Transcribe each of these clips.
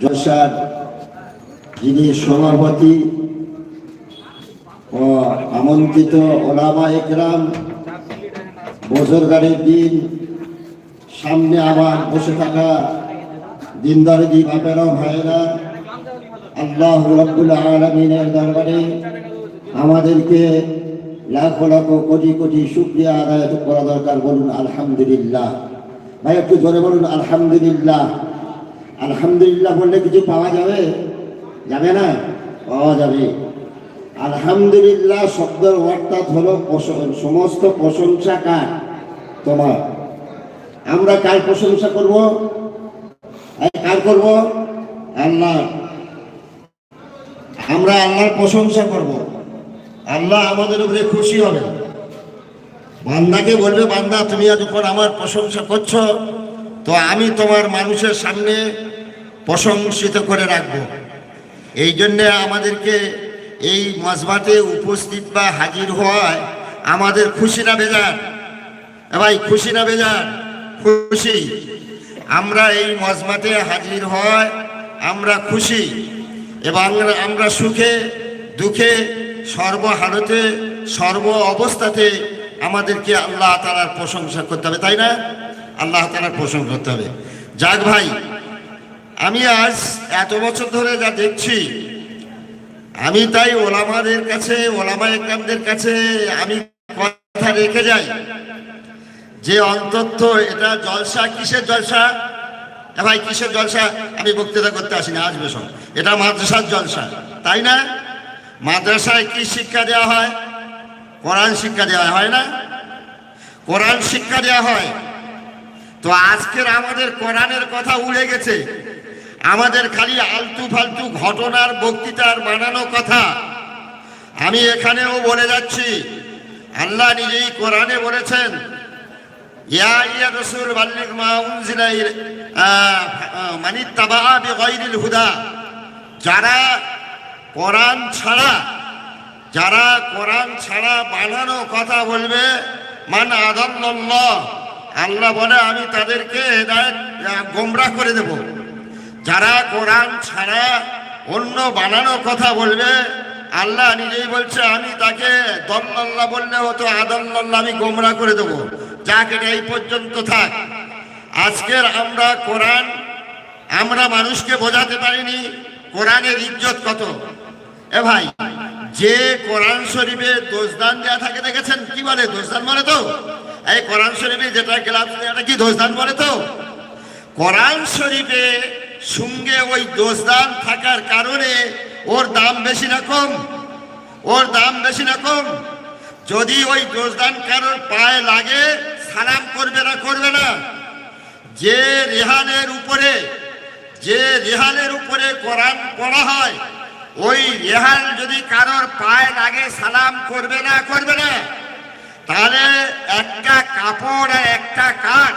জলসার যিনি সভাপতি ও আমন্ত্রিত ওলামা একরাম বছরগারের দিন সামনে আবার বসে থাকা দিনদার দিন বাপেরা ভাইয়েরা, আল্লাহ রব্বুল আলমিনের দরবারে আমাদেরকে লাখ লাখ কোটি কোটি শুক্রিয়া আদায় করা দরকার বলুন আলহামদুলিল্লাহ। ভাই, একটু জোরে বলুন আলহামদুলিল্লাহ। আলহামদুলিল্লাহ বললে কিছু পাওয়া যাবে? যাবে না? পাওয়া যাবে। আলহামদুলিল্লাহ শব্দের অর্থাৎ হলো সমস্ত প্রশংসা কার? তোমার। আমরা কার প্রশংসা করব? কার করব? আল্লাহ। আমরা আল্লাহর প্রশংসা করব। আল্লাহ আমাদের উপরে খুশি হবে। বান্দাকে বলবে, বান্দা, তুমি যখন আমার প্রশংসা করছ, তো আমি তোমার মানুষের সামনে প্রশংসিত করে রাখব। এই জন্যে আমাদেরকে এই মজবাতে উপস্থিত বা হাজির হওয়ায় আমাদের খুশি না বেজার। ভাই, খুশি না বেজার? খুশি। আমরা এই মজমাতে হাজির হয় আমরা খুশি। এবং আমরা সুখে, দুঃখে, সর্বহারতে, সর্ব অবস্থাতে আমাদেরকে আল্লাহ তালার প্রশংসা করতে হবে, তাই না? আল্লাহ তালার প্রশংসা করতে হবে। যাক ভাই আমি আজ এত বছর ধরে যা দেখছি, আমি তাই ওলামাদের কাছে, ওলামা একরামদের কাছে আমি কথা রেখে যাই। যে অন্তত এটা জলসা, কিসের জলসা? ভাই, কিসের জলসা? আমি বক্তৃতা করতে আসিনি আসবে সব এটা মাদ্রাসার জলসা, তাই না? মাদ্রাসায় কি শিক্ষা দেওয়া হয়? কোরআন শিক্ষা দেওয়া হয় না? কোরআন শিক্ষা দেওয়া হয়? তো আজকের আমাদের কোরআনের কথা উড়ে গেছে। আমাদের খালি আলতু ফালতু ঘটনার বক্তৃতার বানানো কথা। আমি এখানেও বলে যাচ্ছি, আল্লাহ নিজেই কোরআনে বলেছেন হুদা। যারা কোরআন ছাড়া, যারা কোরআন ছাড়া বানানো কথা বলবে, মান আদাল্লাহ আল্লাহ বলে আমি তাদেরকে হেদায়েত গোমরা করে দেব। যারা কোরআন ছাড়া অন্য বানানো কথা বলবে, আল্লাহ নিজেই বলছে, আমি তাকে দল্লাল্লাহ বললে হতো আদাল্লাহ আমি গোমরা করে দেবো। এটা এই পর্যন্ত থাক। আজকের আমরা কোরআন, আমরা মানুষকে বোঝাতে পারিনি, কোরআনের ইজ্জত কত। এ ভাই, যে কোরআন শরীফে দোষদান দেওয়া থাকে, দেখেছেন? কি বলে, দোষদান বলে তো? এই কোরআন শরীফে যেটা গ্লাস এটা কি দোষদান বলে তো? কোরআন শরীফে সঙ্গে ওই দোষদান থাকার কারণে ওর দাম বেশি না কম। ওর দাম বেশি না কম। যদি ওই দোষদান কারোর পায়ে লাগে, সালাম করবে না করবে না। যে রেহানের উপরে, যে রেহানের উপরে কোরআন পড়া হয়, ওই রেহান যদি কারোর পায়ে লাগে, সালাম করবে না করবে না, তাহলে একটা কাপড় একটা কাঠ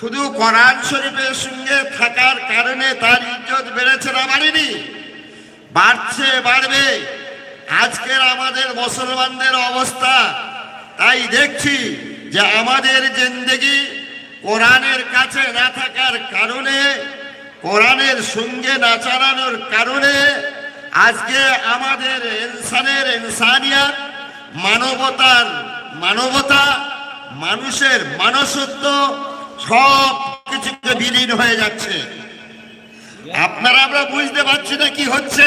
শুধু কোরআন শরীফের সঙ্গে থাকার কারণে তার ইজ্জত বেড়েছে না বাড়েনি। বাড়ছে, বাড়বে। আজকের আমাদের মুসলমানদের অবস্থা, তাই দেখছি যে আমাদের জিন্দগি কোরআনের কাছে না থাকার কারণে, কোরআনের সঙ্গে না চালানোর কারণে আজকে আমাদের ইনসানের ইনসানিয়াত, মানবতার মানবতা, মানুষের মানসত্ব সব কিছুকে বিলীন হয়ে যাচ্ছে। আপনারা আমরা বুঝতে পারছি না কি হচ্ছে।